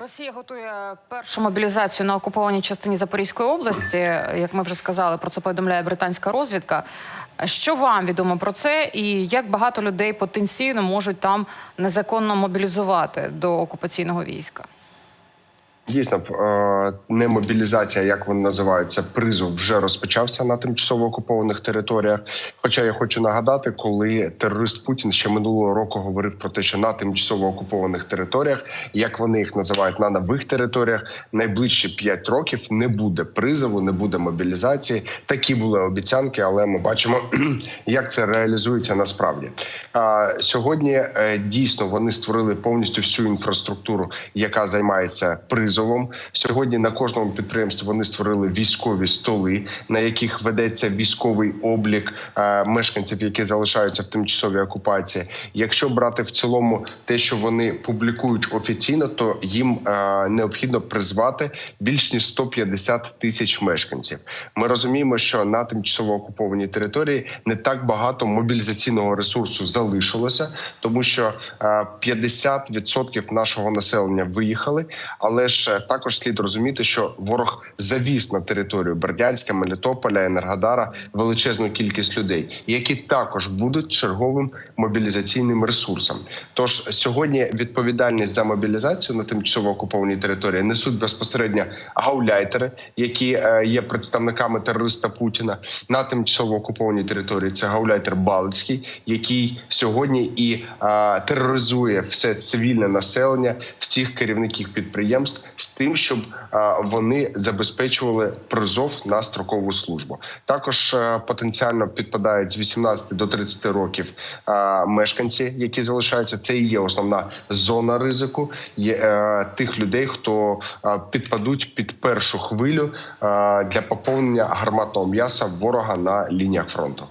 Росія готує першу мобілізацію на окупованій частині Запорізької області. Як ми вже сказали, про це повідомляє британська розвідка. Що вам відомо про це, і як багато людей потенційно можуть там незаконно мобілізувати до окупаційного війська? Дійсно, е, не мобілізація, як вони називаються, призов вже розпочався на тимчасово окупованих територіях. Хоча я хочу нагадати, коли терорист Путін ще минулого року говорив про те, що на тимчасово окупованих територіях, як вони їх називають, на нових територіях, найближчі 5 років не буде призову, не буде мобілізації. Такі були обіцянки, але ми бачимо, як це реалізується насправді. Сьогодні е, дійсно вони створили повністю всю інфраструктуру, яка займається призовом. Сьогодні на кожному підприємстві вони створили військові столи, на яких ведеться військовий облік е, мешканців, які залишаються в тимчасовій окупації. Якщо брати в цілому те, що вони публікують офіційно, то їм е, необхідно призвати більш ніж 150 тисяч мешканців. Ми розуміємо, що на тимчасово окупованій території не так багато мобілізаційного ресурсу залишилося, тому що е, 50% нашого населення виїхали, але ж е, також слід розуміти, що ворог завіз на територію Бердянська, Мелітополя, Енергодара величезну кількість людей, які також будуть черговим мобілізаційним ресурсом. Тож сьогодні відповідальність за мобілізацію на тимчасово окупованій території несуть безпосередньо гауляйтери, які е, є представниками терориста Путіна на тимчасово окупованій території. Це гауляйтер Балицький, який сьогодні і е, тероризує все цивільне населення, всіх керівників підприємств з тим, щоб вони забезпечували призов на строкову службу. Також е, потенціально підпадають з 18 до 30 років мешканці, які залишаються. Це і є основна зона ризику. Є е, тих людей, хто підпадуть під першу хвилю для поповнення гарматного м'яса ворога на лініях фронту.